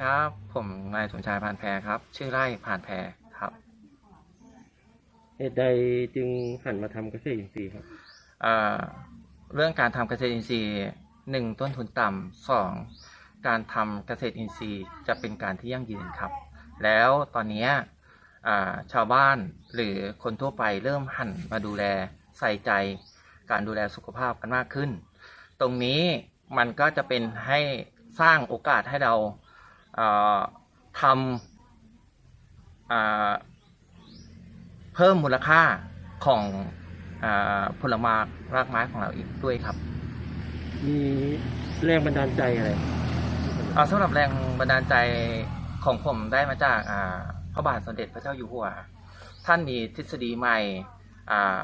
ครับ ผมนายสมชายผ่านแพรครับ ชื่อไร่ผ่านแพรครับเหตุใดจึงหันมาทำเกษตรอินทรีย์ครับเอ่อเรื่องการทำเกษตรอินทรีย์หนึ่งต้นทุนต่ำสองการทำเกษตรอินทรีย์จะเป็นการที่ยั่งยืนครับ แล้วตอนเนี้ยอ่าชาวบ้านหรือคนทั่วไปเริ่มหันมาดูแลใส่ใจ การดูแลสุขภาพกันมากขึ้น ตรงนี้มันก็จะเป็นให้สร้างโอกาสให้เราเอ่อ ทำอ่าเพิ่มมูลค่าของอาผลไม้รากไม้ของเราอีกด้วยครับ มีแรงบันดาลใจอะไรเอาสำหรับแรงบันดาลใจของผมได้มาจากอ่าพระบาทสมเด็จพระเจ้าอยู่หัว ท่านมีทฤษฎีใหม่อ่า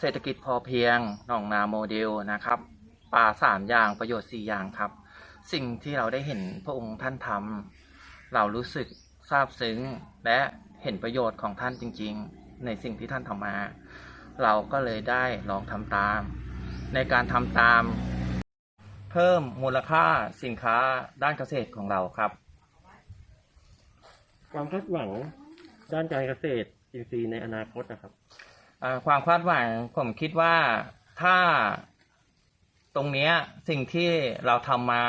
เศรษฐกิจพอเพียงหนองนาโมเดลนะครับ ป่าสามอย่างประโยชน์สี่อย่างครับ สิ่งที่เราได้เห็นพระองค์ท่านทำเรารู้สึกซาบซึ้ง และเห็นประโยชน์ของท่านจริง ๆ ในสิ่งที่ท่านทำมา เราก็เลยได้ลองทำตาม ในการทำตาม เพิ่มมูลค่าสินค้าด้านเกษตรของเราครับ ความคาดหวังด้านการเกษตรอินทรีย์ในอนาคตนะครับอ่าความคาดหวังผมคิดว่าถ้า ตรงเนี้ยสิ่งที่เราทำมา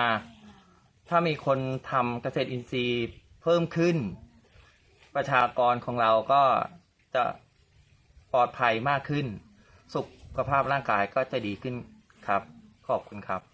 ถ้ามีคนทำเกษตรอินทรีย์เพิ่มขึ้น ประชากรของเราก็จะปลอดภัยมากขึ้น สุขภาพร่างกายก็จะดีขึ้นครับ ขอบคุณครับ